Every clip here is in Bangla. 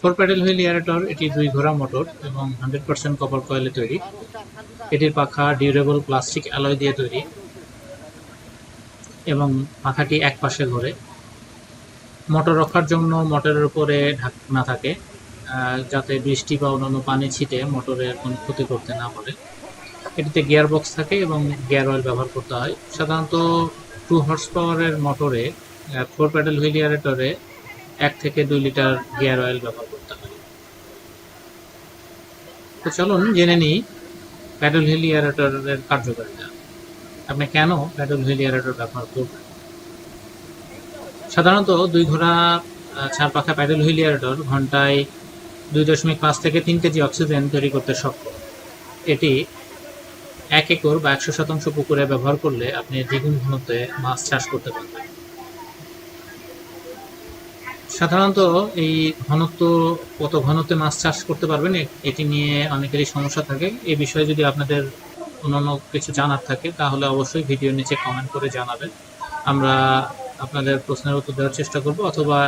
ফোর প্যাডেল হুইল এয়ারেটর, এটি দুই ঘোড়া মোটর এবং হান্ড্রেড পার্সেন্ট কপার কয়েলে তৈরি। এটির পাখা ডিউরেবল প্লাস্টিক অ্যালয় দিয়ে তৈরি এবং পাখাটি এক পাশে ঘোরে। মোটর রক্ষার জন্য মোটরের উপরে ঢাকনা থাকে যাতে বৃষ্টি বা অন্যান্য পানি ছিটে মোটরের কোনো ক্ষতি করতে না পারে। এটিতে গিয়ার বক্স থাকে এবং গিয়ার অয়েল ব্যবহার করতে হয়। সাধারণত টু হর্স পাওয়ারের মোটরে ফোর প্যাডেল হুইল এয়ারেটরে এক থেকে দুই লিটার গিয়ার অয়েল ব্যবহার করতে হয়। তো চলুন জেনে নিই প্যাডেল হুইল এয়ারেটরের কার্যকারিতা। আপনি কেন প্যাডেল হুইল এয়ারেটর ব্যবহার করবেন? সাধারণত দুই ঘোড়া চার পাখা প্যাডেল হুইল এয়ারেটর ঘন্টায় দুই দশমিক পাঁচ থেকে তিন কেজি অক্সিজেন তৈরি করতে সক্ষম। এটি এক একর বা একশো শতাংশ পুকুরে ব্যবহার করলে আপনি দ্বিগুণ ঘনত্বে মাছ চাষ করতে পারবেন। সাধারণত এই ঘনত্ব, কত ঘনত্বে মাছ চাষ করতে পারবেন এটি নিয়ে অনেকেরই সমস্যা থাকে। এই বিষয়ে যদি আপনাদের অন্যান্য কিছু জানার থাকে, তাহলে অবশ্যই ভিডিও নিচে কমেন্ট করে জানাবেন। আমরা আপনাদের প্রশ্নের উত্তর দেওয়ার চেষ্টা করব, অথবা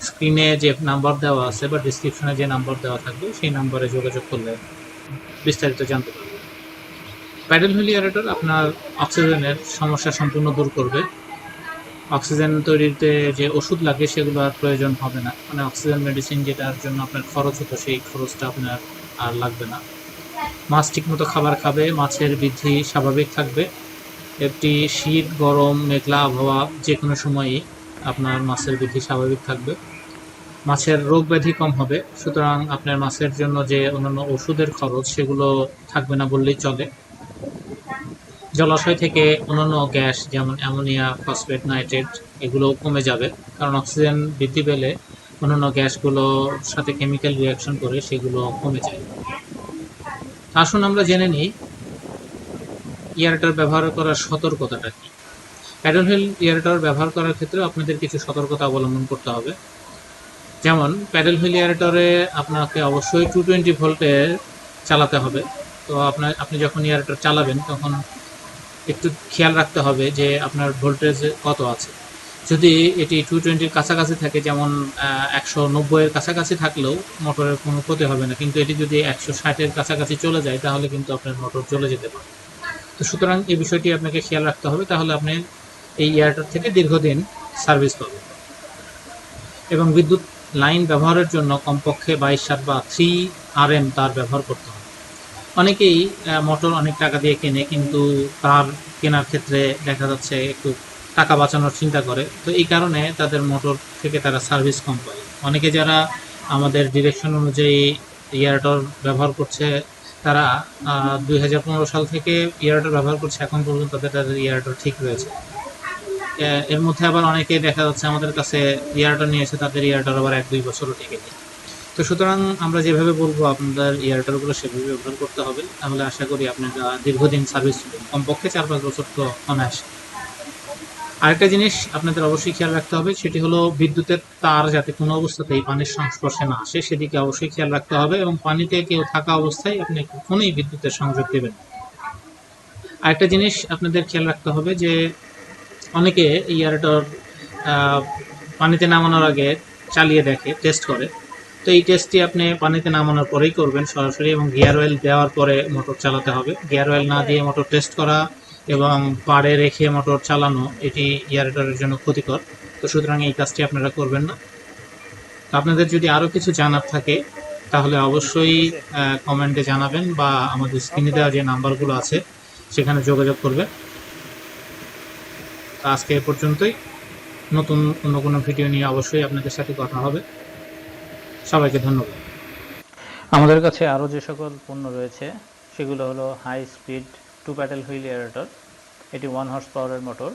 স্ক্রিনে যে নাম্বার দেওয়া আছে বা ডিসক্রিপশনে যে নাম্বার দেওয়া থাকবে, সেই নাম্বারে যোগাযোগ করলে বিস্তারিত জানতে পারবেন। প্যাডেল হুইল এয়ারেটর আপনার অক্সিজেনের সমস্যা সম্পূর্ণ দূর করবে। অক্সিজেন তৈরিতে যে ওষুধ লাগে সেগুলো আর প্রয়োজন হবে না। মানে অক্সিজেন মেডিসিন যেটার জন্য আপনার খরচ হতো, সেই খরচটা আপনার আর লাগবে না। মাছ ঠিকমতো খাবার খাবে, মাছের বৃদ্ধি স্বাভাবিক থাকবে। একটি শীত, গরম, মেঘলা আবহাওয়া যে কোনো সময়ই আপনার মাছের বৃদ্ধি স্বাভাবিক থাকবে। মাছের রোগ ব্যাধি কম হবে, সুতরাং আপনার মাছের জন্য যে অন্যান্য ওষুধের খরচ সেগুলো থাকবে না বললেই চলে। জলাশয় থেকে অন্যান্য গ্যাস যেমন অ্যামোনিয়া, ফসফেট, নাইট্রেট, এগুলো কমে যাবে। কারণ অক্সিজেন বৃদ্ধি পেলে অন্যান্য গ্যাসগুলোর সাথে কেমিক্যাল রিয়াকশন করে সেগুলো কমে যায়। আসুন আমরা জেনে নিই, ইয়ারটার ব্যবহার করার সতর্কতাটা কি? প্যাডেল হুইল ইয়ারটার ব্যবহার করার ক্ষেত্রে আপনাদের কিছু সতর্কতা অবলম্বন করতে হবে। যেমন, প্যাডেল হুইল ইয়ারেটরে আপনাকে অবশ্যই টু টোয়েন্টি ভোল্টের চালাতে হবে। তো আপনার আপনি যখন ইয়ারেটর চালাবেন, তখন একটু খেয়াল রাখতে হবে যে আপনার ভোল্টেজ কত আছে। যদি এটি টু টোয়েন্টির কাছাকাছি থাকে, যেমন একশো নব্বইয়ের কাছাকাছি থাকলেও মোটরের কোনো ক্ষতি হবে না। কিন্তু এটি যদি একশো ষাটের কাছাকাছি চলে যায়, তাহলে কিন্তু আপনার মোটর চলে যেতে পারে। তো সুতরাং এই বিষয়টি আপনাকে খেয়াল রাখতে হবে, তাহলে আপনি এই ইয়ারটার থেকে দীর্ঘদিন সার্ভিস পাবেন। এবং বিদ্যুৎ লাইন ব্যবহারের জন্য কমপক্ষে বাইশ সাত বা থ্রি আর এম তার ব্যবহার করতে অনেকেই মোটর অনেক টাকা দিয়ে কেনে, কিন্তু তার কেনার ক্ষেত্রে দেখা যাচ্ছে একটু টাকা বাঁচানোর চিন্তা করে। তো এই কারণে তাদের মোটর থেকে তারা সার্ভিস কম পায়। অনেকে যারা আমাদের ডিরেকশন অনুযায়ী ইয়ারটর ব্যবহার করছে, তারা দুই হাজার পনেরো সাল থেকে ইয়ারটর ব্যবহার করছে, এখন পর্যন্ত তাদের তাদের ইয়ারটর ঠিক রয়েছে। এর মধ্যে আবার অনেকে দেখা যাচ্ছে আমাদের কাছে ইয়ারটর নিয়েছে তাদের ইয়ারটর আবার এক দুই বছরও টিকে নেই তো সুতরাং আমরা যেভাবে বলব, আপনাদের ইয়ারটারগুলো সেভাবে ব্যবহার করতে হবে। তাহলে আশা করি আপনারা দীর্ঘদিন সার্ভিস কমপক্ষে চার পাঁচ বছর তো অনায়াসে। আরেকটা জিনিস আপনাদের অবশ্যই খেয়াল রাখতে হবে, সেটি হলো বিদ্যুতের তার যাতে কোনো অবস্থাতেই পানির সংস্পর্শে না আসে, সেদিকে অবশ্যই খেয়াল রাখতে হবে এবং পানিতে কেউ থাকা অবস্থায় আপনি কখনোই বিদ্যুতের সংযোগ দেবেন আরেকটা জিনিস আপনাদের খেয়াল রাখতে হবে যে অনেকে ইয়ারটার পানিতে নামানোর আগে চালিয়ে দেখে টেস্ট করে। তো এই টেস্টটি আপনি পানিতে নামানোর পরেই করবেন সরাসরি এবং গিয়ার অয়েল দেওয়ার পরে মোটর চালাতে হবে। গিয়ার অয়েল না দিয়ে মোটর টেস্ট করা এবং পাড়ে রেখে মোটর চালানো, এটি ইয়ারেটরের জন্য ক্ষতিকর। তো সুতরাং এই কাজটি আপনারা করবেন না। আপনাদের যদি আরও কিছু জানার থাকে, তাহলে অবশ্যই কমেন্টে জানাবেন বা আমাদের স্ক্রিনে দেওয়া যে নাম্বারগুলো আছে, সেখানে যোগাযোগ করবে আজকে এ পর্যন্তই। নতুন অন্য কোনো ভিডিও নিয়ে অবশ্যই আপনাদের সাথে কথা হবে। সবাইকে ধন্যবাদ। আমাদের কাছে আরও যে সকল পণ্য রয়েছে, সেগুলো হলো high speed two paddle wheel aerator এটি ওয়ান হর্স পাওয়ারের মোটর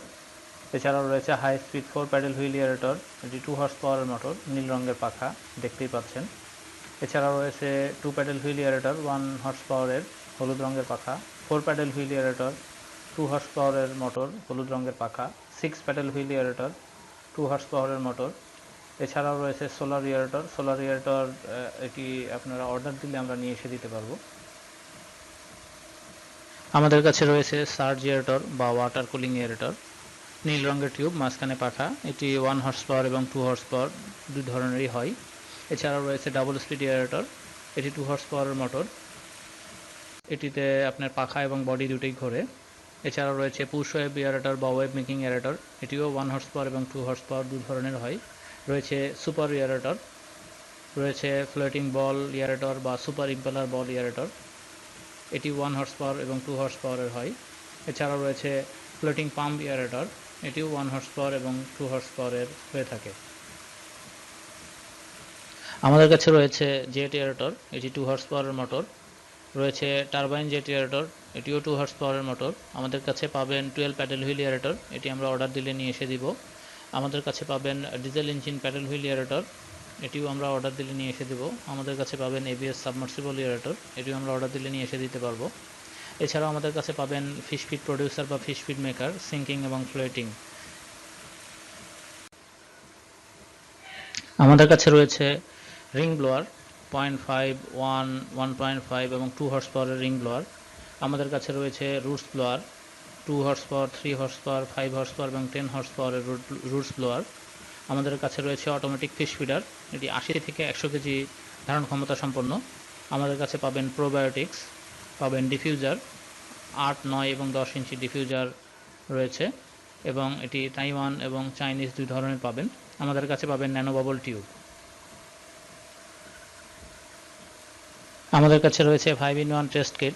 এছাড়াও রয়েছে high speed four paddle wheel aerator এটি টু হর্স পাওয়ারের মোটর নীল রঙের পাখা, দেখতেই পাচ্ছেন। এছাড়াও রয়েছে two paddle wheel aerator one horse পাওয়ারের হলুদ রঙের পাখা four paddle wheel aerator two horse পাওয়ারের মোটর হলুদ রঙের পাখা six paddle wheel aerator two horse পাওয়ারের মোটর এছাড়াও রয়েছে সোলার ইয়ারেটর সোলার ইয়ারেটর এটি আপনারা অর্ডার দিলে আমরা নিয়ে এসে দিতে পারব। আমাদের কাছে রয়েছে সার্জ ইয়ারেটর বা ওয়াটার কুলিং ইয়ারেটর নীল রঙের টিউব মাঝখানে পাখা। এটি ওয়ান হর্স পাওয়ার এবং টু হর্স পাওয়ার দুই ধরনেরই হয়। এছাড়াও রয়েছে ডাবল স্পিড এয়ারেটর এটি টু হর্স পাওয়ারের মোটর এটিতে আপনার পাখা এবং বডি দুটোই ঘোরে। এছাড়াও রয়েছে পুশ ওয়েব এয়ারেটর বা ওয়েব মেকিং এয়ারেটর এটিও ওয়ান হর্স পাওয়ার এবং টু হর্স পাওয়ার দু ধরনের হয়। রয়েছে সুপার এয়ারেটর রয়েছে ফ্লোটিং বল ইয়ারেটর বা সুপার ইম্পেলার বল ইয়ারেটর। এটি ওয়ান হর্স পাওয়ার এবং টু হর্স পাওয়ারের হয়। এছাড়াও রয়েছে ফ্লোটিং পাম্প ইয়ারেটর, এটিও ওয়ান হর্স পাওয়ার এবং টু হর্স পাওয়ারের হয়ে থাকে। আমাদের কাছে রয়েছে জেট এয়ারেটর এটি টু হর্স পাওয়ারের মোটর রয়েছে টারবাইন জেট এয়ারেটর এটিও টু হর্স পাওয়ারের মোটর আমাদের কাছে পাবেন টুয়েলভ প্যাডেল হুইল এয়ারেটর এটি আমরা অর্ডার দিলে নিয়ে এসে দিব। আমাদের কাছে পাবেন diesel engine paddle wheel aerator, এটিও আমরা অর্ডার দিলে নিয়ে এসে দেবো। আমাদের কাছে পাবেন এবিএস সাবমার্সিবল এয়ারেটর, এটিও আমরা অর্ডার দিলে নিয়ে এসে দিতে পারব। এছাড়াও আমাদের কাছে পাবেন ফিশ ফিড প্রডিউসার বা ফিশ ফিড মেকার সিঙ্কিং এবং ফ্লোটিং আমাদের কাছে রয়েছে ring blower point five one one point five এবং টু হর্স পাওয়ারের রিং ব্লোয়ার আমাদের কাছে রয়েছে roots blower two horse power three horse power five horse power এবং টেন হর্স পাওয়ারের রুটস ব্লোয়ার। আমাদের কাছে রয়েছে অটোমেটিক ফিশ ফিডার এটি আশি থেকে একশো কেজি ধারণ ক্ষমতা সম্পন্ন। আমাদের কাছে পাবেন প্রোবায়োটিক্স পাবেন ডিফিউজার আট, নয় এবং দশ ইঞ্চি ডিফিউজার রয়েছে এবং এটি তাইওয়ান এবং চাইনিজ দুই ধরনের পাবেন। আমাদের কাছে পাবেন ন্যানো বাবল টিউব। আমাদের কাছে রয়েছে five in one test kit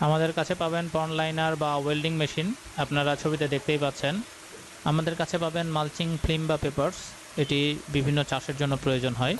আমাদের কাছে পাবেন পন লাইনার বা ওয়েল্ডিং মেশিন। আপনারা ছবিতে দেখতেই পাচ্ছেন। আমাদের কাছে পাবেন মালচিং ফিল্ম বা পেপারস। এটি বিভিন্ন চাষের জন্য প্রয়োজন হয়।